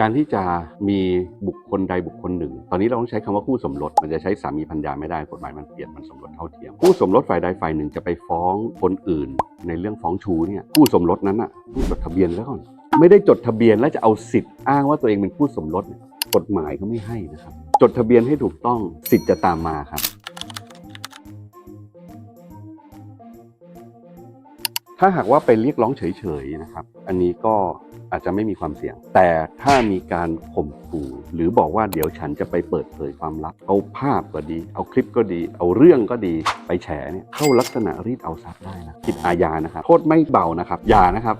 การที่จะมีบุคคลใดบุคคลหนึ่ง ตอนนี้เราต้องใช้คำว่าคู่สมรส มันจะใช้สามีพัญญาไม่ได้กฎหมายมันเปลี่ยนมันสมรสเท่าเทียมคู่สมรสฝ่ายใดฝ่ายหนึ่งจะไปฟ้องคนอื่น ในเรื่องฟ้องชู้เนี่ยคู่สมรสนั้นอะต้องจดทะเบียนแล้วก่อนไม่ได้จดทะเบียนแล้วจะเอาสิทธิ์อ้างว่าตัวเองเป็นคู่สมรสกฎหมายเขาไม่ให้นะครับ จดทะเบียนให้ถูกต้องสิทธิ์จะตามมาครับถ้าหากว่าไปเรียกร้องเฉยๆนะครับ อันนี้ก็ อาจจะไม่มีความเสี่ยง แต่ถ้ามีการข่มขู่หรือบอกว่าเดี๋ยวฉันจะไปเปิดเผยความลับ เอาภาพก็ดี เอาคลิปก็ดี เอาเรื่องก็ดีไปแฉเนี่ยเข้าลักษณะรีดเอาทรัพย์ได้นะผิดอาญานะครับโทษไม่เบานะครับอย่านะครับ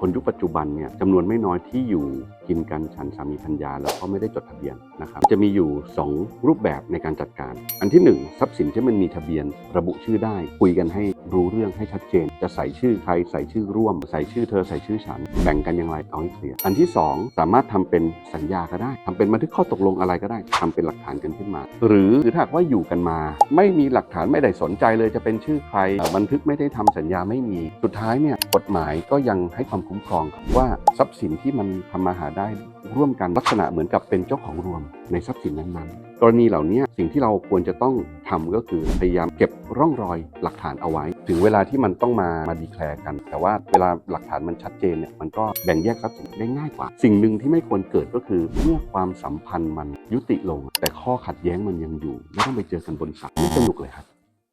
คนยุคปัจจุบันเนี่ยจำนวนไม่น้อยที่อยู่กินกันฉันสามีพัญญาแล้วก็ไม่ได้จดทะเบียนนะครับจะมีอยู่ 2 รูปแบบในการจัดการ อันที่ 1 ทรัพย์สินที่มันมีทะเบียน ระบุชื่อได้ คุยกันให้รู้เรื่องให้ชัดเจน จะใส่ชื่อใครใส่ชื่อร่วม ใส่ชื่อเธอใส่ชื่อฉัน แบ่งกันอย่างไรเอาให้เคลียร์อันที่ 2 สามารถทำเป็นสัญญาก็ได้ทำเป็นบันทึกข้อตกลงอะไรก็ได้ทำเป็นหลักฐานกันขึ้นมา หรือถ้าหากว่าอยู่กันมา ไม่มีหลักฐานไม่ได้สนใจเลยจะเป็นชื่อใครบันทึกไม่ได้ทำสัญญาไม่มีสุดท้ายเนี่ยกฎหมายก็ยังให้ความคุ้มครองว่าทรัพย์สินที่มันทำมาหาได้ร่วมกันลักษณะเหมือนกับเป็นเจ้าของรวมในทรัพย์สินนั้นๆ กรณีเหล่านี้สิ่งที่เราควรจะต้องทำก็คือพยายามเก็บร่องรอยหลักฐานเอาไว้ ถึงเวลาที่มันต้องมามาดีแคลร์กัน แต่ว่าเวลาหลักฐานมันชัดเจนเนี่ยมันก็แบ่งแยกทรัพย์สินได้ง่ายกว่า สิ่งหนึ่งที่ไม่ควรเกิดก็คือเมื่อความสัมพันธ์มันยุติลง แต่ข้อขัดแย้งมันยังอยู่ไม่ต้องไปเจอกันบนศาลไม่สนุกเลยครับ